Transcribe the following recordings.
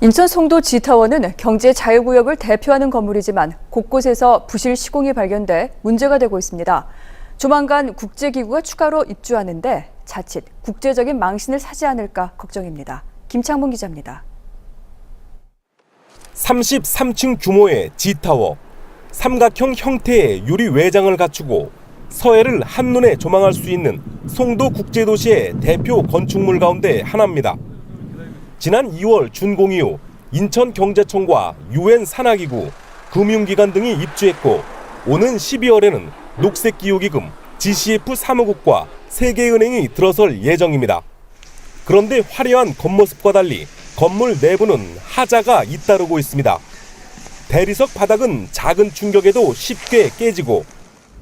인천 송도 G타워는 경제 자유구역을 대표하는 건물이지만 곳곳에서 부실 시공이 발견돼 문제가 되고 있습니다. 조만간 국제기구가 추가로 입주하는데 자칫 국제적인 망신을 사지 않을까 걱정입니다. 김창문 기자입니다. 33층 규모의 G타워. 삼각형 형태의 유리 외장을 갖추고 서해를 한눈에 조망할 수 있는 송도 국제도시의 대표 건축물 가운데 하나입니다. 지난 2월 준공 이후 인천경제청과 유엔 산하기구, 금융기관 등이 입주했고 오는 12월에는 녹색기후기금, GCF 사무국과 세계은행이 들어설 예정입니다. 그런데 화려한 겉모습과 달리 건물 내부는 하자가 잇따르고 있습니다. 대리석 바닥은 작은 충격에도 쉽게 깨지고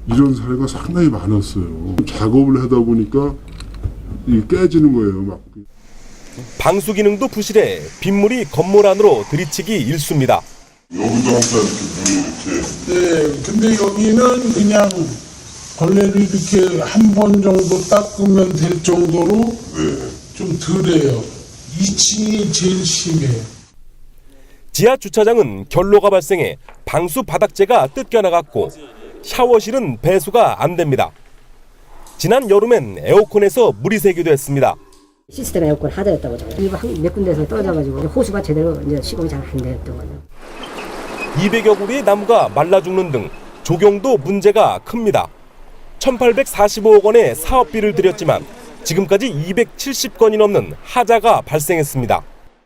이런 사례가 상당히 많았어요. 작업을 하다 보니까 이 깨지는 거예요. 막. 방수 기능도 부실해 빗물이 건물 안으로 들이치기 일쑤입니다. 여기도 항상 이렇게 물이 이렇게 네, 근데 여기는 그냥 걸레를 이렇게 한 번 정도 닦으면 될 정도로 좀 덜해요. 2층이 제일 심해요. 지하 주차장은 결로가 발생해 방수 바닥재가 뜯겨 나갔고 샤워실은 배수가 안 됩니다. 지난 여름엔 에어컨에서 물이 새기도 했습니다. 시스템 에어컨 하자였다고 저거. 이거 한몇 군데서 떨어져가지고 호수가 제대로 이제 시공이 잘안 됐던 거죠. 200여 그루의 나무가 말라 죽는 등 조경도 문제가 큽니다. 1,845억 원의 사업비를 들였지만 지금까지 270건이 넘는 하자가 발생했습니다.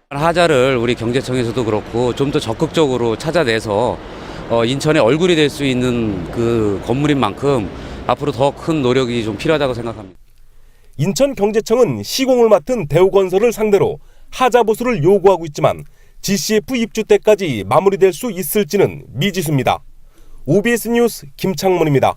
하자를 우리 경제청에서도 그렇고 좀 더 적극적으로 찾아내서 어, 인천의 얼굴이 될 수 있는 그 건물인 만큼 앞으로 더 큰 노력이 좀 필요하다고 생각합니다. 인천경제청은 시공을 맡은 대우건설을 상대로 하자 보수를 요구하고 있지만 GCF 입주 때까지 마무리될 수 있을지는 미지수입니다. OBS 뉴스 김창문입니다.